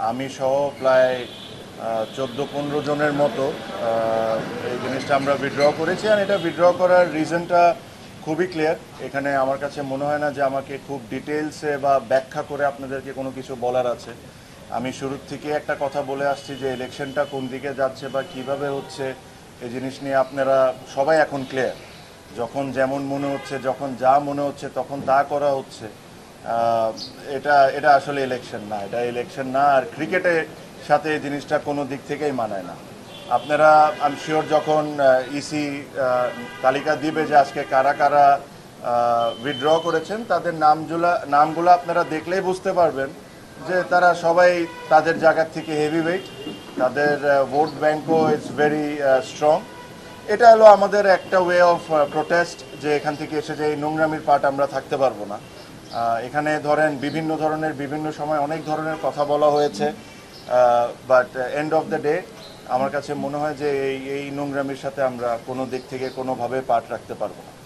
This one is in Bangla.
আমি সহ প্রায় চোদ্দ পনেরো জনের মতো এই জিনিসটা আমরা উইথড্র করেছি আর এটা উইথড্র করার রিজনটা খুবই ক্লিয়ার এখানে আমার কাছে মনে হয় না যে আমাকে খুব ডিটেলসে বা ব্যাখ্যা করে আপনাদেরকে কোনো কিছু বলার আছে। আমি শুরুর থেকে একটা কথা বলে আসছি যে ইলেকশনটা কোন দিকে যাচ্ছে বা কীভাবে হচ্ছে, এই জিনিস নিয়ে আপনারা সবাই এখন ক্লিয়ার যখন যেমন মনে হচ্ছে, যখন যা মনে হচ্ছে, তখন তা করা হচ্ছে। এটা এটা আসলে ইলেকশন না, এটা ইলেকশন না, আর ক্রিকেটের সাথে জিনিসটা কোনো দিক থেকেই মানায় না। আপনারা আমি শিওর যখন ইসি তালিকা দিবে যে আজকে কারা কারা উইথড্র করেছেন, তাদের নামগুলা নামগুলো আপনারা দেখলেই বুঝতে পারবেন যে তারা সবাই তাদের জায়গা থেকে হেভি ওয়েট তাদের ভোট ব্যাংকও ইজ ভেরি স্ট্রং এটা হলো আমাদের একটা ওয়ে অফ প্রোটেস্ট যে এখান থেকে এসে যে এই নোংরামির পার্ট আমরা থাকতে পারব না। এখানে ধরেন বিভিন্ন ধরনের, বিভিন্ন সময় অনেক ধরনের কথা বলা হয়েছে but end of the day আমার কাছে মনে হয় যে এই এই নোংরামির সাথে আমরা কোনো দিক থেকে কোনোভাবে পার্ট রাখতে পারব না।